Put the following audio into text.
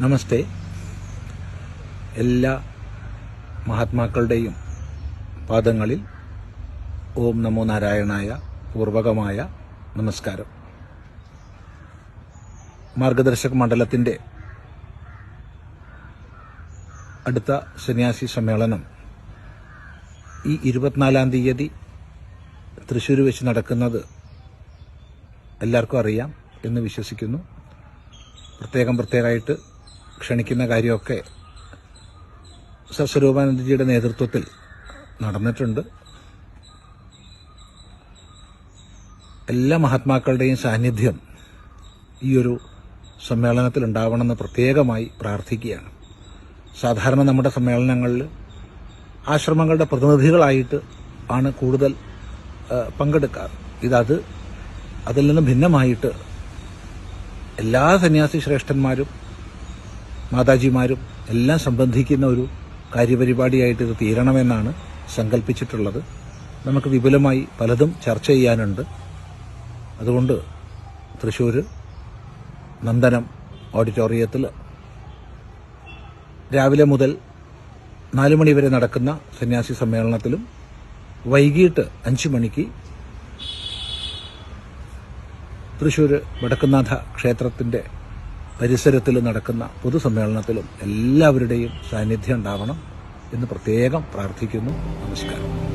നമസ്തേ. എല്ലാ മഹാത്മാക്കളുടെയും പാദങ്ങളിൽ ഓം നമോ നാരായണായ പൂർവകമായ നമസ്കാരം. മാർഗദർശക മണ്ഡലത്തിന്റെ അടുത്ത സന്യാസി സമ്മേളനം ഈ ഇരുപത്തിനാലാം തീയതി തൃശ്ശൂർ വെച്ച് നടക്കുന്നത് എല്ലാവർക്കും അറിയാം എന്ന് വിശ്വസിക്കുന്നു. പ്രത്യേകം പ്രത്യേകമായിട്ട് ക്ഷണിക്കുന്ന കാര്യമൊക്കെ സസ്വരൂപാനന്ദജിയുടെ നേതൃത്വത്തിൽ നടന്നിട്ടുണ്ട്. എല്ലാ മഹാത്മാക്കളുടെയും സാന്നിധ്യം ഈ ഒരു സമ്മേളനത്തിൽ ഉണ്ടാവണമെന്ന് പ്രത്യേകമായി പ്രാർത്ഥിക്കുകയാണ്. സാധാരണ നമ്മുടെ സമ്മേളനങ്ങളിൽ ആശ്രമങ്ങളുടെ പ്രതിനിധികളായിട്ട് ആണ് കൂടുതൽ പങ്കെടുക്കാറ്. ഇതത് അതിൽ നിന്ന് ഭിന്നമായിട്ട് എല്ലാ സന്യാസി ശ്രേഷ്ഠന്മാരും മാതാജിമാരും എല്ലാം സംബന്ധിക്കുന്ന ഒരു കാര്യപരിപാടിയായിട്ട് ഇത് തീരണമെന്നാണ് സങ്കല്പിച്ചിട്ടുള്ളത് നമുക്ക് വിപുലമായി പലതും ചർച്ച ചെയ്യാനുണ്ട്. അതുകൊണ്ട് തൃശ്ശൂർ നന്ദനം ഓഡിറ്റോറിയത്തിൽ രാവിലെ മുതൽ നാല് മണി വരെ നടക്കുന്ന സന്യാസി സമ്മേളനത്തിലും വൈകിട്ട് അഞ്ച് മണിക്ക് തൃശ്ശൂർ വടക്കുന്നാഥ ക്ഷേത്രത്തിന്റെ പരിസരത്തിൽ നടക്കുന്ന പൊതുസമ്മേളനത്തിലും എല്ലാവരുടെയും സാന്നിധ്യം ഉണ്ടാവണം എന്ന് പ്രത്യേകം പ്രാർത്ഥിക്കുന്നു. നമസ്കാരം.